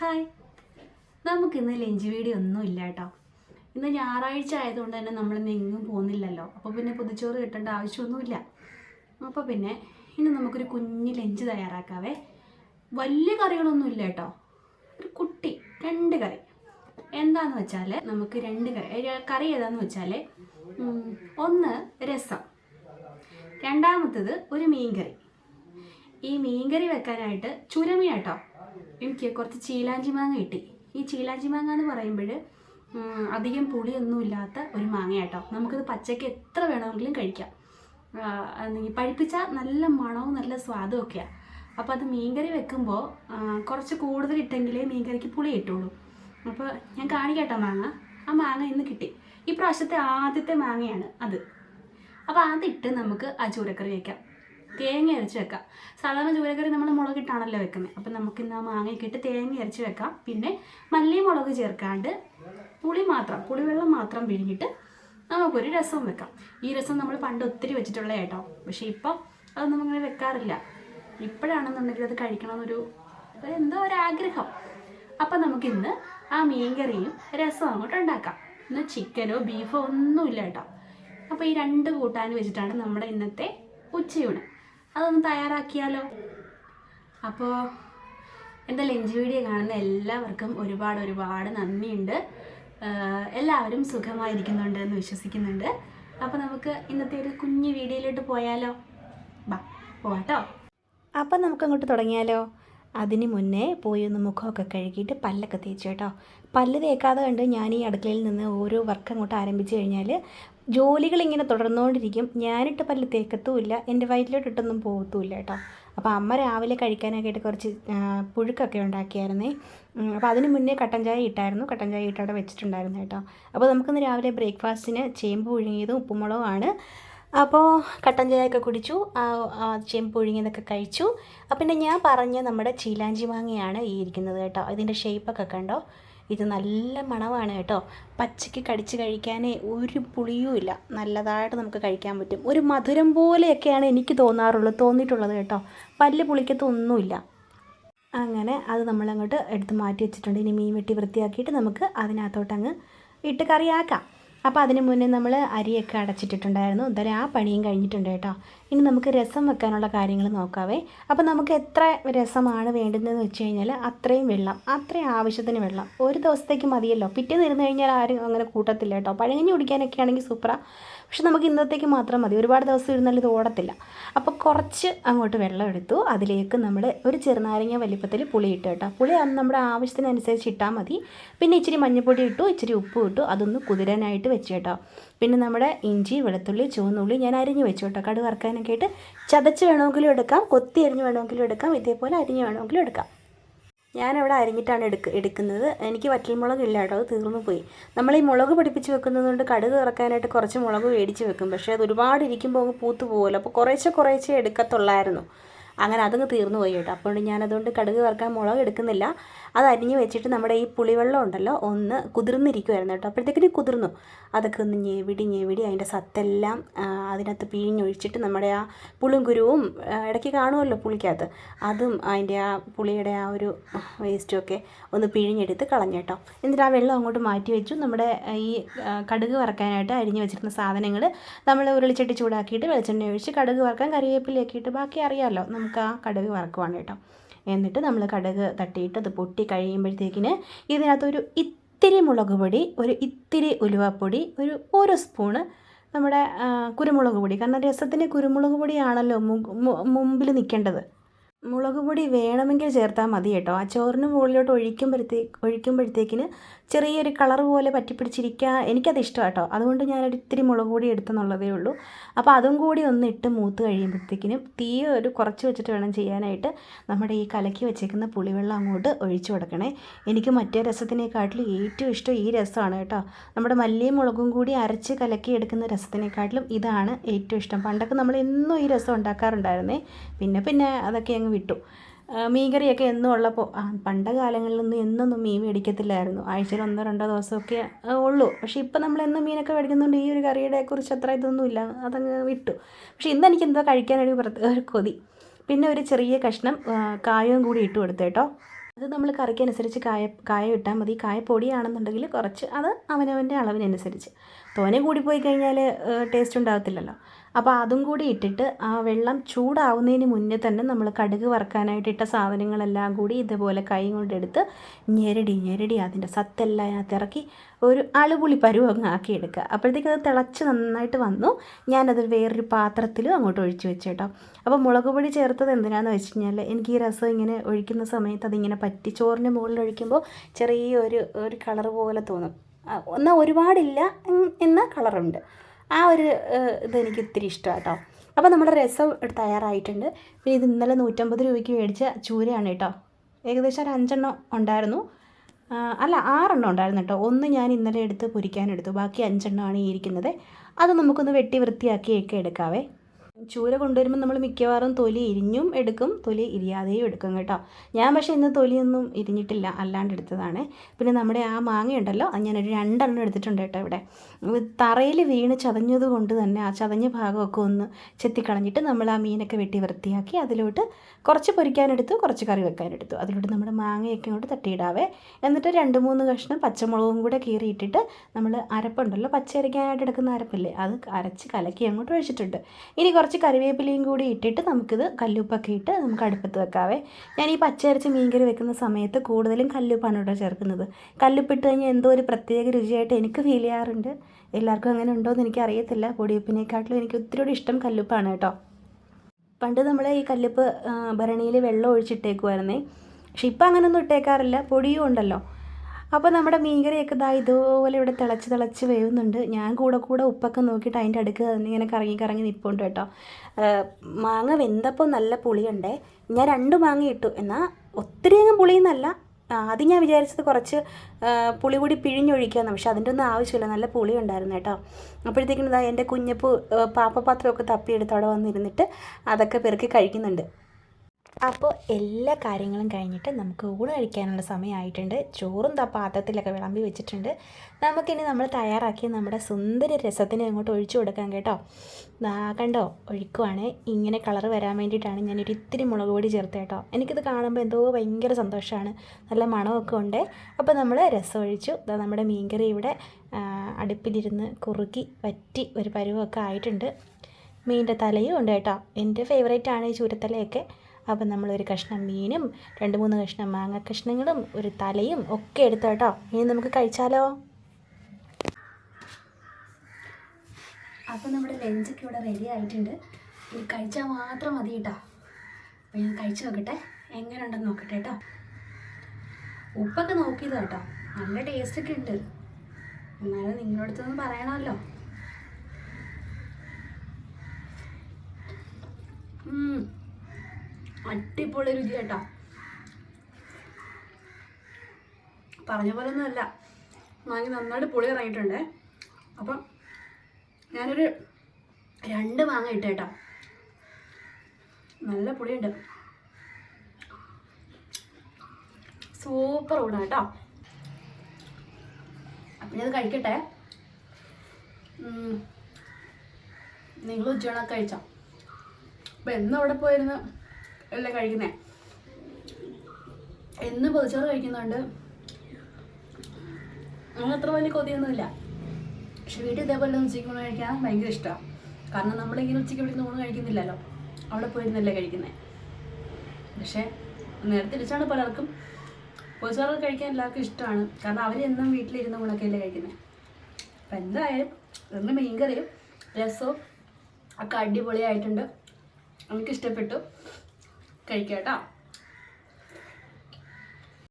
Hi. നമുക്ക് നമുക്കിന്ന് lunch video ഒന്നും ഇല്ല കേട്ടോ. ഇന്ന് ഞായറാഴ്ച ആയതുകൊണ്ട് തന്നെ നമ്മളിന്ന് എങ്ങും പോകുന്നില്ലല്ലോ. അപ്പോൾ പിന്നെ പൊതിച്ചോറ് കിട്ടേണ്ട ആവശ്യമൊന്നുമില്ല. അപ്പോൾ പിന്നെ ഇന്ന് നമുക്കൊരു കുഞ്ഞ് ലഞ്ച് തയ്യാറാക്കാവേ. വലിയ കറികളൊന്നും ഇല്ല കേട്ടോ. ഒരു കുട്ടി രണ്ട് കറി. എന്താന്ന് വെച്ചാൽ നമുക്ക് രണ്ട് കറി കറി ഏതാന്ന് വെച്ചാൽ ഒന്ന് രസം. രണ്ടാമത്തത് ഒരു മീൻകറി. ഈ മീൻകറി വെക്കാനായിട്ട് ചുരമി കേട്ടോ എനിക്ക് കുറച്ച് ചീലാഞ്ചി മാങ്ങ കിട്ടി. ഈ ചീലാഞ്ചി മാങ്ങ എന്ന് പറയുമ്പോൾ അധികം പുളിയൊന്നുമില്ലാത്ത ഒരു മാങ്ങ കേട്ടോ നമുക്കിത് പച്ചയ്ക്ക് എത്ര വേണമെങ്കിലും കഴിക്കാം. പഴുപ്പിച്ചാൽ നല്ല മണവും നല്ല സ്വാദും ഒക്കെയാണ് അപ്പോൾ അത് മീൻകറി വെക്കുമ്പോൾ കുറച്ച് കൂടുതൽ ഇട്ടെങ്കിലേ മീൻകറിക്ക് പുളി കിട്ടുള്ളൂ. അപ്പോൾ ഞാൻ കാണിക്കട്ടോ മാങ്ങ. ആ മാങ്ങ ഇന്ന് കിട്ടി. ഈ പ്രാവശ്യത്തെ ആദ്യത്തെ മാങ്ങയാണ് അത്. അപ്പോൾ അതിട്ട് നമുക്ക് ആ ചൂരക്കറി വയ്ക്കാം തേങ്ങ അരച്ച് വെക്കാം. സാധാരണ ചൂരക്കറി നമ്മൾ മുളകിട്ടാണല്ലോ വെക്കുന്നത്. അപ്പം നമുക്ക് ഇന്ന് മാങ്ങയൊക്കെ ഇട്ട് തേങ്ങ അരച്ച് വെക്കാം. പിന്നെ മല്ലി മുളക് ചേർക്കാണ്ട് പുളി മാത്രം പുളിവെള്ളം മാത്രം പിഴിഞ്ഞിട്ട് നമുക്കൊരു രസം വെക്കാം. ഈ രസം നമ്മൾ പണ്ട് ഒത്തിരി വെച്ചിട്ടുള്ള കേട്ടോ. പക്ഷേ ഇപ്പം അതൊന്നും അങ്ങനെ വെക്കാറില്ല. ഇപ്പോഴാണെന്നുണ്ടെങ്കിൽ അത് കഴിക്കണമെന്നൊരു എന്തോ ഒരു ആഗ്രഹം. അപ്പം നമുക്കിന്ന് ആ മീൻകറിയും രസവും അങ്ങോട്ട് ഉണ്ടാക്കാം. ഇന്ന് ചിക്കനോ ബീഫോ ഒന്നുമില്ല കേട്ടോ. അപ്പോൾ ഈ രണ്ട് കൂട്ടാൻ വെച്ചിട്ടാണ് നമ്മുടെ ഇന്നത്തെ ഉച്ചയൂണ്. അതൊന്ന് തയ്യാറാക്കിയാലോ? അപ്പോൾ എന്റെ ലഞ്ച് വീഡിയോ കാണുന്ന എല്ലാവർക്കും ഒരുപാട് ഒരുപാട് നന്ദിയുണ്ട്. എല്ലാവരും സുഖമായിരിക്കുന്നുണ്ട് എന്ന് വിശ്വസിക്കുന്നുണ്ട്. അപ്പോൾ നമുക്ക് ഇന്നത്തെ ഒരു കുഞ്ഞു വീഡിയോയിലോട്ട് പോയാലോ? ബാ പോവാട്ടോ. അപ്പം നമുക്ക് അങ്ങോട്ട് തുടങ്ങിയാലോ? അതിന് മുന്നേ പോയി ഒന്ന് മുഖമൊക്കെ കഴുകിയിട്ട് പല്ലൊക്കെ തേച്ചു കേട്ടോ. പല്ല് തേക്കാതെ കണ്ട് ഞാൻ ഈ അടുക്കളയിൽ നിന്ന് ഓരോ വർക്ക് അങ്ങോട്ട് ആരംഭിച്ചു കഴിഞ്ഞാൽ ജോലികൾ ഇങ്ങനെ തുടർന്നുകൊണ്ടിരിക്കും. ഞാനിട്ട് പല്ല് തേക്കത്തുമില്ല എന്റെ വയറ്റിലോട്ടിട്ടൊന്നും പോകത്തുമില്ല കേട്ടോ. അപ്പോൾ അമ്മ രാവിലെ കഴിക്കാനൊക്കെ ആയിട്ട് കുറച്ച് പുഴുക്കൊക്കെ ഉണ്ടാക്കിയായിരുന്നേ. അപ്പോൾ അതിന് മുന്നേ കട്ടൻ ചായ ഇട്ടായിരുന്നു. കട്ടൻ ചായ ഇട്ട് അവിടെ വെച്ചിട്ടുണ്ടായിരുന്നു കേട്ടോ. അപ്പോൾ നമുക്കിന്ന് രാവിലെ ബ്രേക്ക്ഫാസ്റ്റിന് ചേമ്പ് പുഴുങ്ങിയതും ഉപ്പുമുളകുമാണ് അപ്പോൾ കട്ടൻ ചായയൊക്കെ കുടിച്ചു ആ ഒഴുങ്ങിയതൊക്കെ ചേമ്പ് കഴിച്ചു. അപ്പം പിന്നെ ഞാൻ പറഞ്ഞ നമ്മുടെ ചീലാഞ്ചി മാങ്ങയാണ് ഈ ഇരിക്കുന്നത് കേട്ടോ. ഇതിന്റെ ഷേപ്പൊക്കെ കണ്ടോ? ഇത് നല്ല മണമാണ് കേട്ടോ. പച്ചയ്ക്ക് കടിച്ച് കഴിക്കാനേ ഒരു പുളിയും ഇല്ല. നല്ലതായിട്ട് നമുക്ക് കഴിക്കാൻ പറ്റും. ഒരു മധുരം പോലെയൊക്കെയാണ് എനിക്ക് തോന്നാറുള്ളത് തോന്നിയിട്ടുള്ളത് കേട്ടോ. പല്ല് പുളിക്കത്തൊന്നുമില്ല അങ്ങനെ അത് നമ്മളങ്ങോട്ട് എടുത്ത് മാറ്റി വെച്ചിട്ടുണ്ട്. ഇനി മീൻ വെട്ടി വൃത്തിയാക്കിയിട്ട് നമുക്ക് അതിനകത്തോട്ടങ്ങ് ഇട്ട് കറിയാക്കാം. അപ്പോൾ അതിന് മുന്നേ നമ്മൾ അരിയൊക്കെ അടച്ചിട്ടിട്ടുണ്ടായിരുന്നു. എന്തായാലും ആ പണിയും കഴിഞ്ഞിട്ടുണ്ട് കേട്ടോ. ഇനി നമുക്ക് രസം വെക്കാനുള്ള കാര്യങ്ങൾ നോക്കാവേ. അപ്പോൾ നമുക്ക് എത്ര രസമാണ് വേണ്ടുന്നതെന്ന് വെച്ച് കഴിഞ്ഞാൽ അത്രയും വെള്ളം അത്രയും ആവശ്യത്തിന് വെള്ളം. ഒരു ദിവസത്തേക്ക് മതിയല്ലോ. പിറ്റേന്ന് ഇരുന്ന് കഴിഞ്ഞാൽ ആരും അങ്ങനെ കൂട്ടത്തില്ല കേട്ടോ. പഴങ്ങഞ്ഞി കുടിക്കാനൊക്കെ ആണെങ്കിൽ സൂപ്പറാണ് പക്ഷെ നമുക്ക് ഇന്നത്തേക്ക് മാത്രം മതി. ഒരുപാട് ദിവസം ഇരുന്നാൽ ഇത് ഓടത്തില്ല. അപ്പോൾ കുറച്ച് അങ്ങോട്ട് വെള്ളം എടുത്തു. അതിലേക്ക് നമ്മൾ ഒരു ചെറുനാരങ്ങ വലിപ്പത്തിൽ പുളി ഇട്ട് കേട്ടോ. പുളി അന്ന് നമ്മുടെ ആവശ്യത്തിനനുസരിച്ച് ഇട്ടാൽ മതി. പിന്നെ ഇച്ചിരി മഞ്ഞൾപ്പൊടി ഇട്ടു ഇച്ചിരി ഉപ്പ് ഇട്ടു. അതൊന്ന് കുതിരാനായിട്ട് വെച്ച് കേട്ടോ. പിന്നെ നമ്മുടെ ഇഞ്ചി വെളുത്തുള്ളി ചുവന്നുള്ളി ഞാൻ അരിഞ്ഞ് വെച്ചു കേട്ടോ. കടുവറക്കാനൊക്കെ ആയിട്ട് ചതച്ച് വേണമെങ്കിലും എടുക്കാം കൊത്തി അരിഞ്ഞ് വേണമെങ്കിലും എടുക്കാം ഇതേപോലെ അരിഞ്ഞ് വേണമെങ്കിലും എടുക്കാം. ഞാനവിടെ അരിഞ്ഞിട്ടാണ് എടുക്ക എടുക്കുന്നത്. എനിക്ക് വറ്റൽമുളക് ഇല്ല കേട്ടോ അത് തീർന്നു പോയി. നമ്മൾ ഈ മുളക് പിടിപ്പിച്ച് വെക്കുന്നത് കൊണ്ട് കടുക് ഇറക്കാനായിട്ട് കുറച്ച് മുളക് മേടിച്ച് വെക്കും. പക്ഷേ അത് ഒരുപാട് ഇരിക്കുമ്പോൾ അങ്ങ് പൂത്ത് പോകുമല്ലോ അപ്പോൾ കുറേശ്ശെ കുറേശ്ശെ എടുക്കത്തുള്ളായിരുന്നു. അങ്ങനെ അതങ്ങ് തീർന്നു പോയി കേട്ടോ. അപ്പോൾ ഞാനതുകൊണ്ട് കടുക് വറുക്കാൻ മുളക് എടുക്കുന്നില്ല. അത് അരിഞ്ഞ് വെച്ചിട്ട് നമ്മുടെ ഈ പുളിവെള്ളം ഉണ്ടല്ലോ ഒന്ന് കുതിർന്നിരിക്കുമായിരുന്നു കേട്ടോ. അപ്പോഴത്തേക്കിന് കുതിർന്നു. അതൊക്കെ ഒന്ന് ഞെവിടി ഞെവിടി അതിന്റെ സത്തെല്ലാം അതിനകത്ത് പിഴിഞ്ഞൊഴിച്ചിട്ട് നമ്മുടെ ആ പുളിങ്കുരുവും ഇടയ്ക്ക് കാണുമല്ലോ പുളിക്കകത്ത്. അതും അതിന്റെ ആ പുളിയുടെ ആ ഒരു വേസ്റ്റുമൊക്കെ ഒന്ന് പിഴിഞ്ഞെടുത്ത് കളഞ്ഞേട്ടോ എന്നിട്ട് ആ വെള്ളം അങ്ങോട്ട് മാറ്റി വെച്ചു. നമ്മുടെ ഈ കടുക് വറക്കാനായിട്ട് അരിഞ്ഞ് വെച്ചിരുന്ന സാധനങ്ങൾ നമ്മൾ ഉരുളിച്ചട്ടി ചൂടാക്കിയിട്ട് വെളിച്ചെണ്ണ ഒഴിച്ച് കടുക് വറക്കാൻ കറിവേപ്പിലയൊക്കെ ഇട്ട് ബാക്കി അറിയാമല്ലോ. നമുക്ക് ആ കടുക് വറക്കുവാണ് കേട്ടോ. എന്നിട്ട് നമ്മൾ കടുക് തട്ടിയിട്ട് അത് പൊട്ടി കഴിയുമ്പോഴത്തേക്കിന് ഇതിനകത്തൊരു ഇത്തിരി മുളക് പൊടി ഒരു ഇത്തിരി ഉലുവപ്പൊടി ഒരു ഒരു സ്പൂണ് നമ്മുടെ കുരുമുളക് പൊടി. കാരണം രസത്തിന് കുരുമുളക് പൊടിയാണല്ലോ മുമ്പിൽ നിൽക്കേണ്ടത് മുളക് പൊടി വേണമെങ്കിൽ ചേർത്താൽ മതി കേട്ടോ. ആ ചോറിന് മുകളിലോട്ട് ഒഴിക്കുമ്പോഴത്തേ ഒഴിക്കുമ്പോഴത്തേക്കിന് ചെറിയൊരു കളർ പോലെ പറ്റിപ്പിടിച്ചിരിക്കുക എനിക്കത് ഇഷ്ടമാണ് കേട്ടോ അതുകൊണ്ട് ഞാനൊരു ഇത്തിരി മുളക് പൊടി എടുത്തെന്നുള്ളതേ ഉള്ളൂ. അപ്പോൾ അതും കൂടി ഒന്ന് ഇട്ട് മൂത്ത് കഴിയുമ്പോഴത്തേക്കിനും തീ ഒരു കുറച്ച് വെച്ചിട്ട് വേണം ചെയ്യാനായിട്ട് നമ്മുടെ ഈ കലക്കി വെച്ചേക്കുന്ന പുളിവെള്ളം അങ്ങോട്ട് ഒഴിച്ചു കൊടുക്കണേ. എനിക്ക് മറ്റേ രസത്തിനേക്കാട്ടിലും ഏറ്റവും ഇഷ്ടം ഈ രസമാണ് കേട്ടോ. നമ്മുടെ മല്ലിയും മുളകും കൂടി അരച്ച് കലക്കി എടുക്കുന്ന രസത്തിനേക്കാട്ടിലും ഇതാണ് ഏറ്റവും ഇഷ്ടം. പണ്ടൊക്കെ നമ്മൾ എന്നും ഈ രസം ഉണ്ടാക്കാറുണ്ടായിരുന്നേ. പിന്നെ പിന്നെ അതൊക്കെ അങ്ങ് വിട്ടു. മീൻകറിയൊക്കെ എന്നും ഉള്ളപ്പോൾ പണ്ട കാലങ്ങളിലൊന്നും എന്നൊന്നും മീൻ മേടിക്കത്തില്ലായിരുന്നു. ആഴ്ചയിൽ ഒന്നോ രണ്ടോ ദിവസമൊക്കെ ഉള്ളൂ. പക്ഷേ ഇപ്പം നമ്മൾ എന്നും മീനൊക്കെ മേടിക്കുന്നതുകൊണ്ട് ഈ ഒരു കറിയുടെ കുറിച്ച് അത്ര ഇതൊന്നും ഇല്ല. അതങ്ങ് വിട്ടു. പക്ഷേ ഇന്ന് എനിക്ക് എന്തോ കഴിക്കാനൊരു ഒരു കൊതി. പിന്നെ ഒരു ചെറിയ കഷ്ണം കായവും കൂടി ഇട്ട് കൊടുത്തു കേട്ടോ അത് നമ്മൾ കറിക്കനുസരിച്ച് കായ കായ ഇട്ടാൽ മതി. കായ പൊടിയാണെന്നുണ്ടെങ്കിൽ കുറച്ച് അത് അവനവന്റെ അളവിനനുസരിച്ച്. തോനെ കൂടിപ്പോയി കഴിഞ്ഞാൽ ടേസ്റ്റ് ഉണ്ടാകത്തില്ലല്ലോ അപ്പോൾ അതും കൂടി ഇട്ടിട്ട് ആ വെള്ളം ചൂടാവുന്നതിന് മുന്നേ തന്നെ നമ്മൾ കടുക് വറുക്കാനായിട്ട് ഇട്ട സാധനങ്ങളെല്ലാം കൂടി ഇതുപോലെ കൈ കൊണ്ടെടുത്ത് ഞെരടി ഞെരടി അതിന്റെ സത്തെല്ലാം അതിനകത്ത് ഇറക്കി ഒരു അളുപുളി പരുവങ്ങ് അങ്ങ് ആക്കിയെടുക്കുക അപ്പോഴത്തേക്ക് അത് തിളച്ച് നന്നായിട്ട് വന്നു. ഞാനത് വേറൊരു പാത്രത്തിലും അങ്ങോട്ട് ഒഴിച്ചു വെച്ചേട്ടോ അപ്പോൾ മുളക് പൊടി ചേർത്തത് എന്തിനാണെന്ന് വെച്ച് കഴിഞ്ഞാൽ എനിക്ക് ഈ രസം ഇങ്ങനെ ഒഴിക്കുന്ന സമയത്ത് അതിങ്ങനെ പറ്റി ചോറിന്റെ മുകളിൽ ഒഴിക്കുമ്പോൾ ചെറിയൊരു ഒരു കളർ പോലെ തോന്നും. എന്നാൽ ഒരുപാടില്ല എന്ന കളറുണ്ട്. ആ ഒരു ഇതെനിക്ക് ഇത്തിരി ഇഷ്ടമാണ് കേട്ടോ അപ്പോൾ നമ്മുടെ രസം തയ്യാറായിട്ടുണ്ട്. പിന്നെ ഇത് ഇന്നലെ നൂറ്റമ്പത് രൂപയ്ക്ക് മേടിച്ച ചൂരയാണ് കേട്ടോ. ഏകദേശം ഒരു അഞ്ചെണ്ണം ഉണ്ടായിരുന്നു. അല്ല ആറെണ്ണം ഉണ്ടായിരുന്നു കേട്ടോ. ഒന്ന് ഞാൻ ഇന്നലെ എടുത്ത് പൊരിക്കാനെടുത്തു ബാക്കി അഞ്ചെണ്ണമാണ് ഈ ഇരിക്കുന്നത്. അത് നമുക്കൊന്ന് വെട്ടി വൃത്തിയാക്കിയൊക്കെ എടുക്കാവേ. ചൂര കൊണ്ടുവരുമ്പോൾ നമ്മൾ മിക്കവാറും തൊലി ഇരിഞ്ഞും എടുക്കും തൊലി ഇരിയാതെയും എടുക്കും കേട്ടോ. ഞാൻ പക്ഷേ ഇന്ന് തൊലിയൊന്നും ഇരിഞ്ഞിട്ടില്ല അല്ലാണ്ട് എടുത്തതാണ്. പിന്നെ നമ്മുടെ ആ മാങ്ങയുണ്ടല്ലോ അത് ഞാനൊരു രണ്ടെണ്ണം എടുത്തിട്ടുണ്ട് കേട്ടോ ഇവിടെ. തറയിൽ വീണ് ചതഞ്ഞത് കൊണ്ട് തന്നെ ആ ചതഞ്ഞ ഭാഗമൊക്കെ ഒന്ന് ചെത്തിക്കളഞ്ഞിട്ട് നമ്മൾ ആ മീനൊക്കെ വെട്ടി വൃത്തിയാക്കി അതിലോട്ട് കുറച്ച് പൊരിക്കാനെടുത്തു കുറച്ച് കറി വെക്കാനെടുത്തു. അതിലോട്ട് നമ്മുടെ മാങ്ങയൊക്കെ ഇങ്ങോട്ട് തട്ടിയിടാവേ. എന്നിട്ട് രണ്ട് മൂന്ന് കഷ്ണം പച്ചമുളകും കൂടെ കീറിയിട്ടിട്ട് നമ്മൾ അരപ്പുണ്ടല്ലോ പച്ച അരയ്ക്കാനായിട്ട് എടുക്കുന്ന അരപ്പില്ലേ അത് അരച്ച് കലക്കി അങ്ങോട്ട് ഒഴിച്ചിട്ടുണ്ട്. ഇനി കുറച്ച് കറിവേപ്പിലയും കൂടി ഇട്ടിട്ട് നമുക്കിത് കല്ലുപ്പൊക്കെ ഇട്ട് നമുക്ക് അടുപ്പത്ത് വെക്കാവേ. ഞാൻ ഈ പച്ചരച്ച് മീൻകറി വെക്കുന്ന സമയത്ത് കൂടുതലും കല്ലുപ്പാണ് ഇവിടെ ചേർക്കുന്നത്. കല്ലുപ്പിട്ട് കഴിഞ്ഞാൽ എന്തോ ഒരു പ്രത്യേക രുചിയായിട്ട് എനിക്ക് ഫീൽ ചെയ്യാറുണ്ട്. എല്ലാവർക്കും അങ്ങനെ ഉണ്ടോ എന്ന് എനിക്കറിയത്തില്ല. പൊടിയപ്പിനെക്കാട്ടിലും എനിക്ക് ഒത്തിരി ഇഷ്ടം കല്ലുപ്പാണ് കേട്ടോ. പണ്ട് നമ്മൾ ഈ കല്ലുപ്പ് ഭരണിയിൽ വെള്ളം ഒഴിച്ചിട്ടേക്കുമായിരുന്നേ പക്ഷെ ഇപ്പം അങ്ങനെയൊന്നും ഇട്ടേക്കാറില്ല. പൊടിയും ഉണ്ടല്ലോ. അപ്പോൾ നമ്മുടെ മീൻകറിയൊക്കെ ഇതാ ഇതുപോലെ ഇവിടെ തിളച്ച് തിളച്ച് വേവുന്നുണ്ട്. ഞാൻ കൂടെ കൂടെ ഉപ്പൊക്കെ നോക്കിയിട്ട് അതിന്റെ അടുക്ക് ഇങ്ങനെ കറങ്ങി കറങ്ങി നിൽപ്പുണ്ട് കേട്ടോ. മാങ്ങ വെന്തപ്പോൾ നല്ല പുളിയുണ്ടേ. ഞാൻ രണ്ട് മാങ്ങ ഇട്ടു. എന്നാൽ ഒത്തിരി അങ്ങ് പുളിയെന്നല്ല. ആദ്യം ഞാൻ വിചാരിച്ചത് കുറച്ച് പുളി കൂടി പിഴിഞ്ഞൊഴിക്കാമെന്ന് പക്ഷെ അതിന്റെ ഒന്നും ആവശ്യമില്ല. നല്ല പുളി ഉണ്ടായിരുന്നു കേട്ടോ. അപ്പോഴത്തേക്കും ഇതാ എന്റെ കുഞ്ഞപ്പ് പാപ്പപാത്രമൊക്കെ തപ്പിയെടുത്ത് അവിടെ വന്നിരുന്നിട്ട് അതൊക്കെ പെറുക്കി കഴിക്കുന്നുണ്ട്. അപ്പോൾ എല്ലാ കാര്യങ്ങളും കഴിഞ്ഞിട്ട് നമുക്ക് ഊണ് കഴിക്കാനുള്ള സമയമായിട്ടുണ്ട്. ചോറും ദാ പാത്രത്തിലൊക്കെ വിളമ്പി വെച്ചിട്ടുണ്ട്. നമുക്കിനി നമ്മൾ തയ്യാറാക്കിയ നമ്മുടെ സുന്ദര രസത്തിന് അങ്ങോട്ട് ഒഴിച്ചു കൊടുക്കാം കേട്ടോ. കണ്ടോ? ഒഴിക്കുവാണ്. ഇങ്ങനെ കളർ വരാൻ വേണ്ടിയിട്ടാണ് ഞാനൊരു ഇത്തിരി മുളക് പൊടി ചേർത്ത് കേട്ടോ. എനിക്കിത് കാണുമ്പോൾ എന്തോ ഭയങ്കര സന്തോഷമാണ്. നല്ല മണമൊക്കെ ഉണ്ട്. അപ്പോൾ നമ്മൾ രസം ഒഴിച്ചു. നമ്മുടെ മീൻകറി ഇവിടെ അടുപ്പിലിരുന്ന് കുറുക്കി വറ്റി ഒരു പരുവമൊക്കെ ആയിട്ടുണ്ട്. മീന്റെ തലയും ഉണ്ട് കേട്ടോ. എന്റെ ഫേവറേറ്റ് ആണ് ഈ ചൂരത്തലയൊക്കെ. അപ്പം നമ്മളൊരു കഷ്ണം മീനും രണ്ട് മൂന്ന് കഷ്ണം മാങ്ങ കഷ്ണങ്ങളും ഒരു തലയും ഒക്കെ എടുത്തു കേട്ടോ. ഇനി നമുക്ക് കഴിച്ചാലോ? അപ്പം നമ്മുടെ ലഞ്ചൊക്കെ ഇവിടെ റെഡി ആയിട്ടുണ്ട്. ഇത് കഴിച്ചാൽ മാത്രം മതി കേട്ടോ. അപ്പം ഞാൻ കഴിച്ചു നോക്കട്ടെ. എങ്ങനെയുണ്ടെന്ന് നോക്കട്ടെ കേട്ടോ. ഉപ്പൊക്കെ നോക്കിയത് കേട്ടോ. നല്ല ടേസ്റ്റൊക്കെ ഉണ്ട്. എന്നാലും നിങ്ങളുടെ അടുത്തൊന്ന് പറയണമല്ലോ. ഉം. അടിപൊളി രുചി കേട്ടോ. പറഞ്ഞ പോലെ ഒന്നുമല്ല മാങ്ങി നന്നായിട്ട് പുളി ഇറങ്ങിയിട്ടുണ്ട്. അപ്പം ഞാനൊരു രണ്ട് മാങ്ങ ഇട്ടേട്ടാ നല്ല പുളിയുണ്ട്. സൂപ്പർ ഊണ കേട്ടോ. അപ്പം ഞാനത് കഴിക്കട്ടെ. നിങ്ങൾ ഉച്ചയോണൊക്കെ കഴിച്ചോ. അപ്പം എന്നവിടെ പോയിരുന്ന്. അല്ലേ കഴിക്കുന്നത് എന്ന് പൊതിച്ചോറ് കഴിക്കുന്നുണ്ട് അങ്ങനെ അത്ര വലിയ കൊതിയൊന്നുമില്ല. പക്ഷെ വീട്ടിൽ ഇതേപോലെ ഉച്ചയ്ക്ക് ഊണ് കഴിക്കാൻ ഭയങ്കര ഇഷ്ടമാണ് കാരണം നമ്മളിങ്ങനെ ഉച്ചയ്ക്ക് വിളിക്കുന്ന ഊണ് കഴിക്കുന്നില്ലല്ലോ. അവിടെ പോയിരുന്നല്ലേ കഴിക്കുന്നത് പക്ഷേ നേരെ തിരിച്ചാണ് പലർക്കും പൊതിച്ചോറ് കഴിക്കാൻ എല്ലാവർക്കും ഇഷ്ടമാണ് കാരണം അവരെന്നും വീട്ടിലിരുന്ന വീട്ടിലിരുന്ന് അല്ലേ കഴിക്കുന്നത് അപ്പം എന്തായാലും ഇന്ന് മീൻകറിയും രസവും ഒക്കെ അടിപൊളിയായിട്ടുണ്ട്. എനിക്ക് ഇഷ്ടപ്പെട്ടു കഴിക്കാം കേട്ടോ